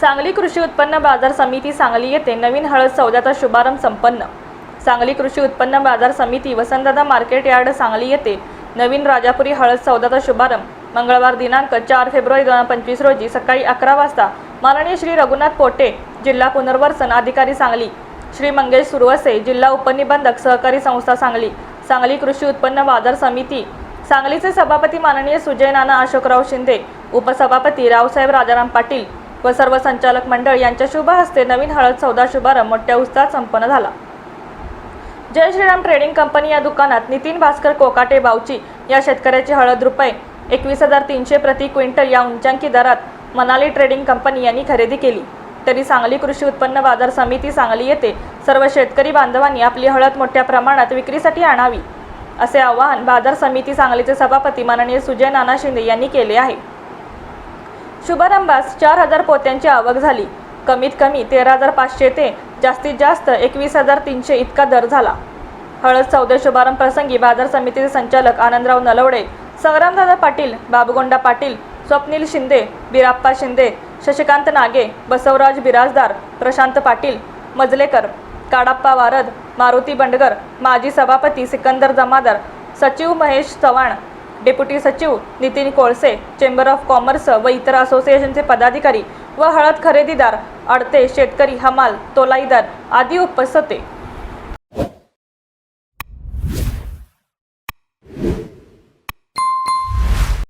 सांगली कृषी उत्पन्न बाजार समिती सांगली येथे नवीन हळद सौद्याचा शुभारंभ संपन्न. सांगली कृषी उत्पन्न बाजार समिती वसंतदादा मार्केट यार्ड सांगली येथे नवीन राजापुरी हळद सौद्याचा शुभारंभ. मंगळवार दिनांक चार फेब्रुवारी दोन हजार पंचवीस रोजी सकाळी अकरा वाजता माननीय श्री रघुनाथ पोटे जिल्हा पुनर्वसन अधिकारी सांगली श्री मंगेश सुरवसे जिल्हा उपनिबंधक सहकारी संस्था सांगली सांगली कृषी उत्पन्न बाजार समिती सांगलीचे सभापती माननीय सुजय नाना अशोकराव शिंदे उपसभापती रावसाहेब राजाराम पाटील व सर्व संचालक मंडळ यांच्या शुभ हस्ते नवीन हळद सौदा शुभारंभ मोठ्या उत्साहात संपन्न झाला. जय श्रीराम ट्रेडिंग कंपनी या दुकानात नितीन भास्कर कोकाटे बावची या शेतकऱ्याची हळद रुपये एकवीस हजार तीनशे प्रति क्विंटल या उंचांकी दरात मनाली ट्रेडिंग कंपनी यांनी खरेदी केली. तरी सांगली कृषी उत्पन्न बाजार समिती सांगली येथे सर्व शेतकरी बांधवांनी आपली हळद मोठ्या प्रमाणात विक्रीसाठी आणावी असे आवाहन बाजार समिती सांगलीचे सभापती माननीय सुजय नाना शिंदे यांनी केले आहे. शुभारंभास चार हजार पोत्यांची आवक झाली. कमीत कमी तेरा हजार पाचशे ते जास्तीत जास्त एकवीस हजार तीनशे इतका दर झाला. हळद चौदे शुभारंभ प्रसंगी बाजार समितीचे संचालक आनंदराव नलवडे संग्रामदादा पाटील बाबुगोंडा पाटील स्वप्नील शिंदे बिराप्पा शिंदे शशिकांत नागे बसवराज बिराजदार प्रशांत पाटील मजलेकर काडाप्पा वारद मारुती बंडगर माजी सभापती सिकंदर जमादार सचिव महेश चव्हाण डेप्युटी सचिव Nitin Kolse chamber of commerce व इतर असोसिएशनचे पदाधिकारी व हळद खरेदीदार अडते शेतकरी हमाल तोलाईदार आदी उपस्थित होते.